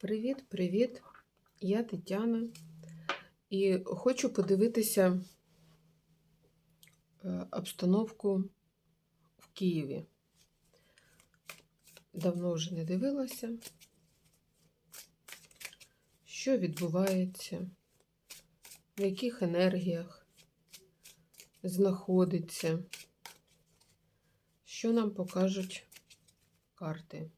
Привіт-привіт! Я Тетяна і хочу подивитися е, обстановку в Києві. Давно вже не дивилася, що відбувається, в яких енергіях знаходиться, що нам покажуть карти.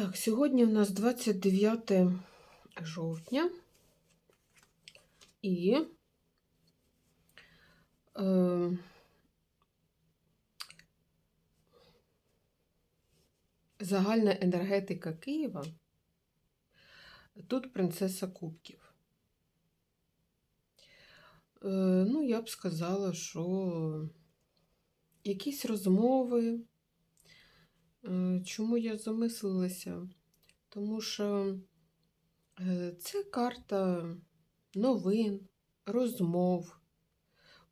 Так, сьогодні у нас 29 жовтня і е, загальна енергетика Києва. Тут принцеса Кубків. Е, ну, я б сказала, що якісь розмови. Е, Чому я замислилася? Тому що е, це карта новин, розмов,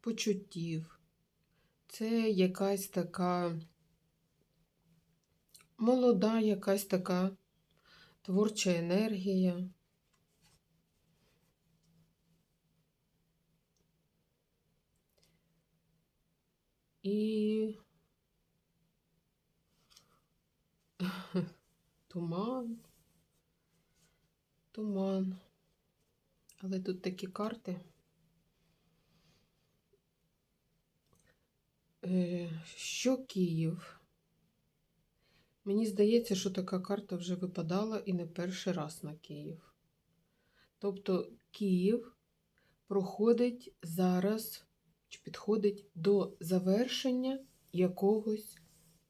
почуттів. Це якась така молода, якась така творча енергія. І Туман. Туман. Але тут такі карти. Е, Що Київ? Мені здається, що така карта вже випадала і не перший раз на Київ. Тобто Київ проходить зараз, чи підходить до завершення якогось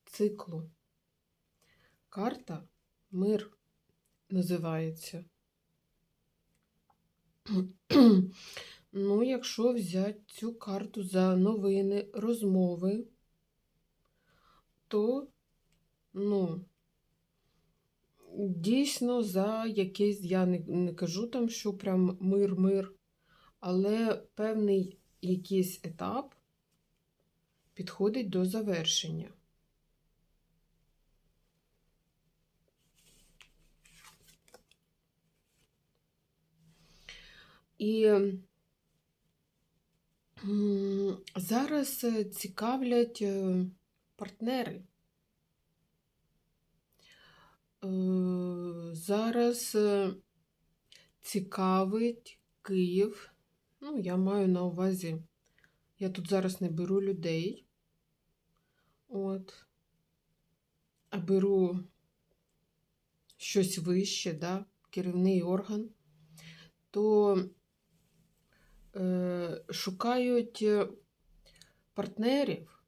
циклу. Карта Мир називається. Ну, якщо взяти цю карту за новини, розмови, то, ну, дійсно за якийсь, я не, не кажу там, що прям мир-мир, але певний якийсь етап підходить до завершення. І зараз е, цікавлять е, партнери. Е, Зараз цікавить Київ. Ну, я маю на увазі, я тут зараз не беру людей. От. А беру щось вище, да, керівний орган, то шукають е, партнерів,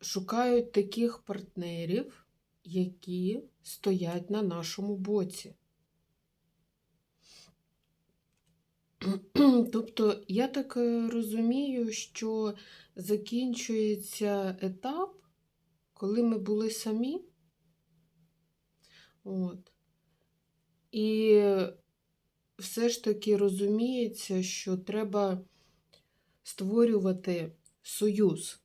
шукають таких партнерів, які стоять на нашому боці. Тобто, я так е, розумію, що закінчується етап, коли ми були самі. От. І все ж таки розуміється, що треба створювати союз.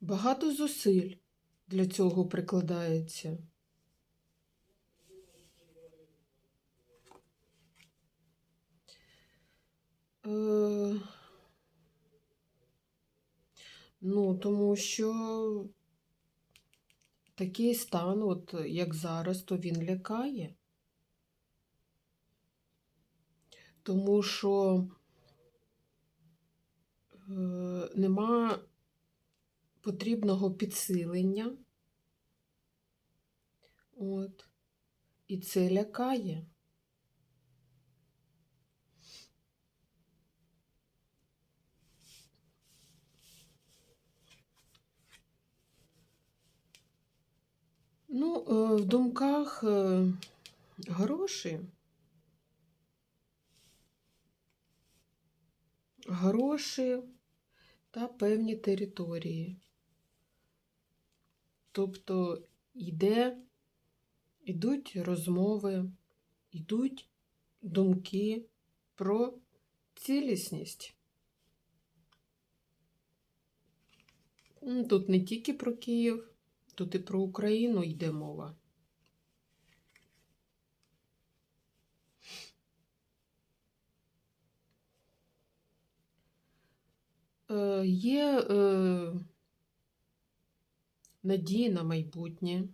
Багато зусиль для цього прикладається. Ну, тому що такий стан, от як зараз, то він лякає. Тому що е, нема потрібного підсилення От. І це лякає. Ну, е, в думках е, гроші. Гроші та певні території. Тобто йде, йдуть розмови, йдуть думки про цілісність. Тут не тільки про Київ, тут і про Україну йде мова. Е, Є е, надії на майбутнє.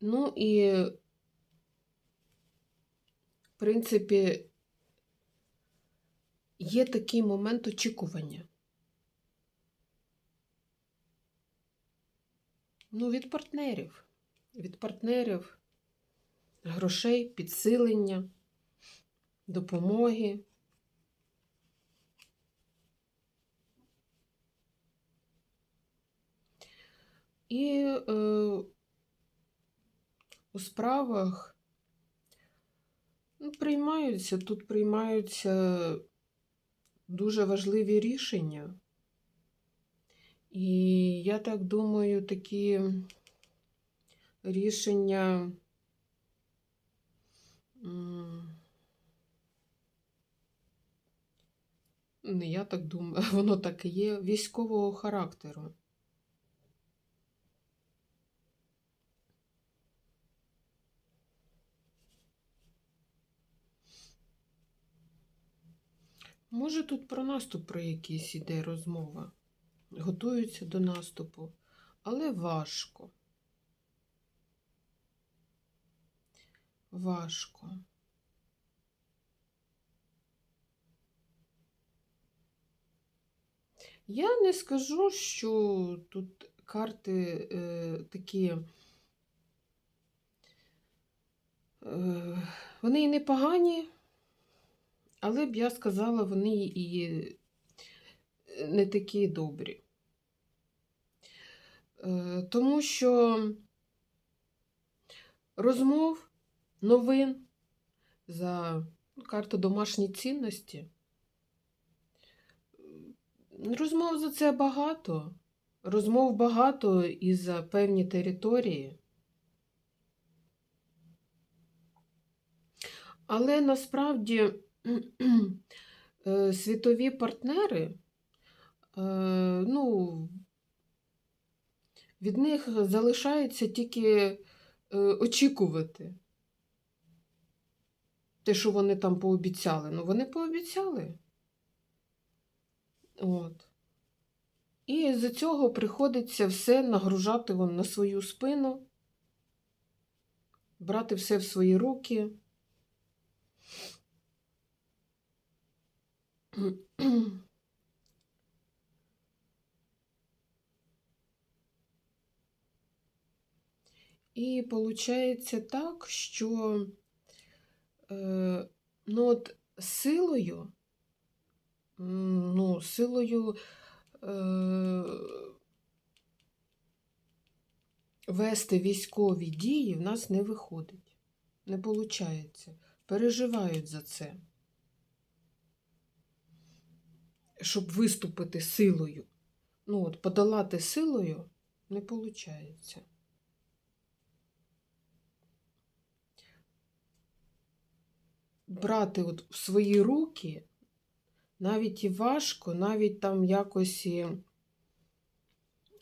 Ну і, в принципі, є такий момент очікування. Ну, від партнерів. Від партнерів грошей, підсилення, допомоги. І е, у справах ну, приймаються, тут приймаються дуже важливі рішення. І я так думаю, такі рішення. Не я так думаю, воно так і є військового характеру. Може, тут про наступ про якийсь іде розмова. Готуються до наступу, але важко. Важко. Я не скажу, що тут карти е, такі. Е, вони і непогані, але б я сказала, вони і не такі добрі. Е, тому що розмов, новин за карту домашні цінності. Розмов за це багато. Розмов багато і за певні території. Але насправді е, світові партнери, е, ну, від них залишається тільки е, очікувати те, що вони там пообіцяли. Ну, вони пообіцяли. От. І з-за цього приходиться все нагружати на свою спину, брати все в свої руки. І виходить так, що е, ну, от силою, ну, силою е, вести військові дії в нас не виходить. Не виходить. Переживають за це. Щоб виступити силою. Ну, от, подолати силою не виходить. Брати от в свої руки навіть і важко, навіть там якось і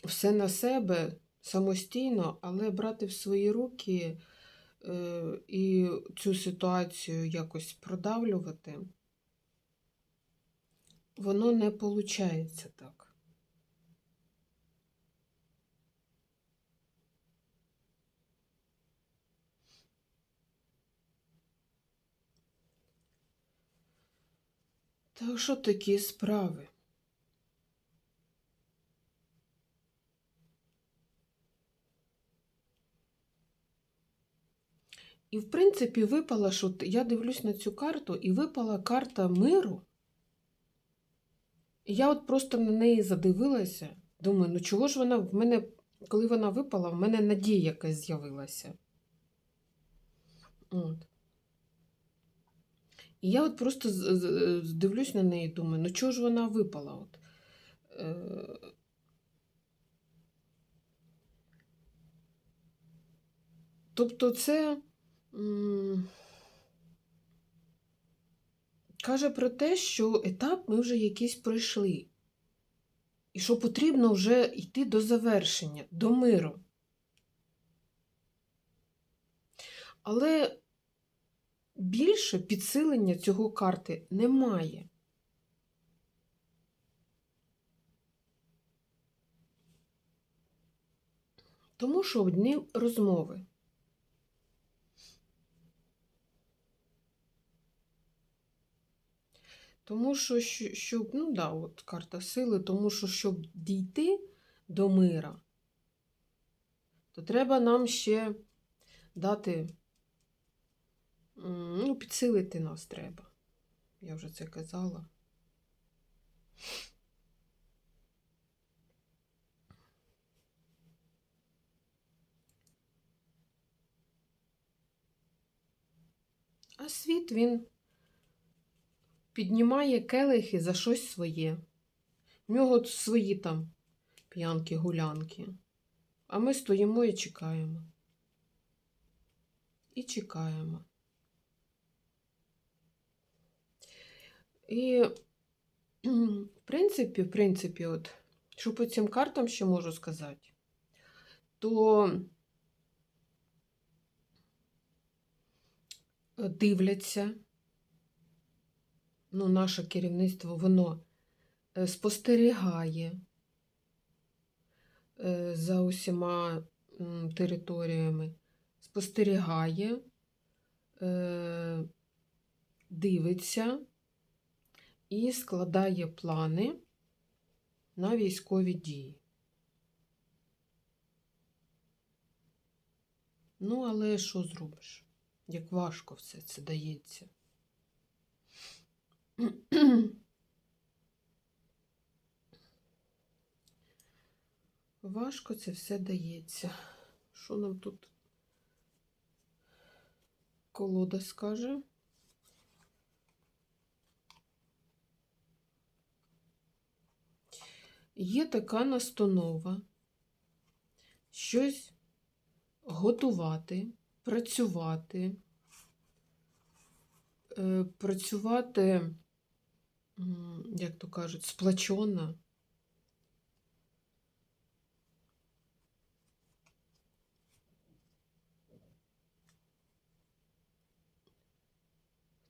все на себе самостійно, але брати в свої руки е, і цю ситуацію якось продавлювати, воно не виходить так. Так що такі справи? І, в принципі, випала, що я дивлюсь на цю карту, і випала карта миру. Я от просто на неї задивилася. Думаю, ну чого ж вона в мене, коли вона випала, в мене надія якась з'явилася. От. І я от просто дивлюсь на неї і думаю, ну чого ж вона випала? От? Е, Тобто це каже про те, що етап ми вже якийсь пройшли. І що потрібно вже йти до завершення, до миру. Але більше підсилення цього карти немає. Тому що одні розмови. Тому що, щоб, ну да, от карта сили, тому що, щоб дійти до мира, то треба нам ще дати, ну, підсилити нас треба. Я вже це казала. А світ він піднімає келихи за щось своє. В нього свої там п'янки, гулянки. А ми стоїмо і чекаємо. І чекаємо. І, в принципі, в принципі, от, що по цим картам ще можу сказати, то дивляться, ну, наше керівництво, воно е, спостерігає е, за усіма територіями, спостерігає, е, дивиться і складає плани на військові дії. Ну, але що зробиш? Як важко все це дається. Важко це все дається. Що нам тут колода скаже? Є така настанова щось готувати, працювати, е, працювати, як то кажуть, сплачено.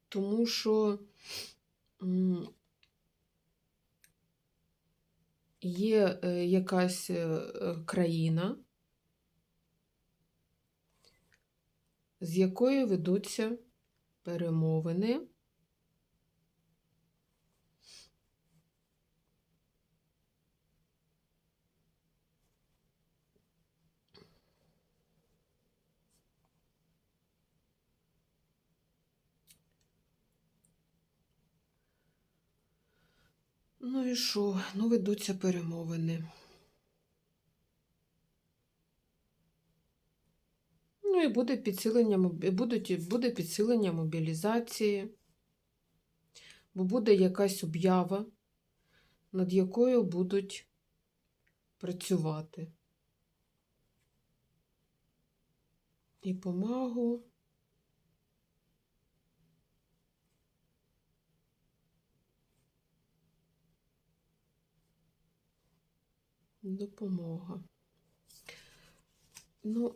Тому що є е, якась е, країна, з якою ведуться перемовини. Ну і що? Ну, ведуться перемовини. Ну і буде підсилення, будуть, буде підсилення мобілізації, бо буде якась об'ява, над якою будуть працювати. І помагу. Допомога. Ну,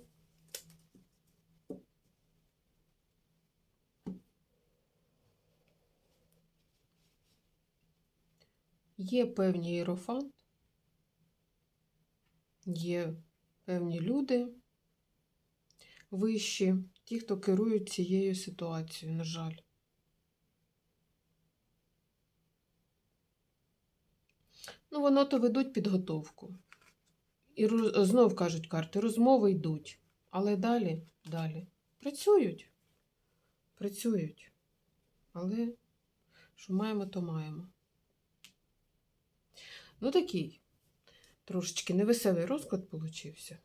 є певні іерофант, є певні люди вищі, ті, хто керують цією ситуацією, на жаль. Ну, воно то ведуть підготовку. І знов кажуть карти, розмови йдуть. Але далі, далі. Працюють. працюють. Але що маємо, то маємо. Ну, такий трошечки невеселий розклад получився.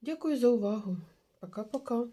Дякую за увагу. Пока-пока.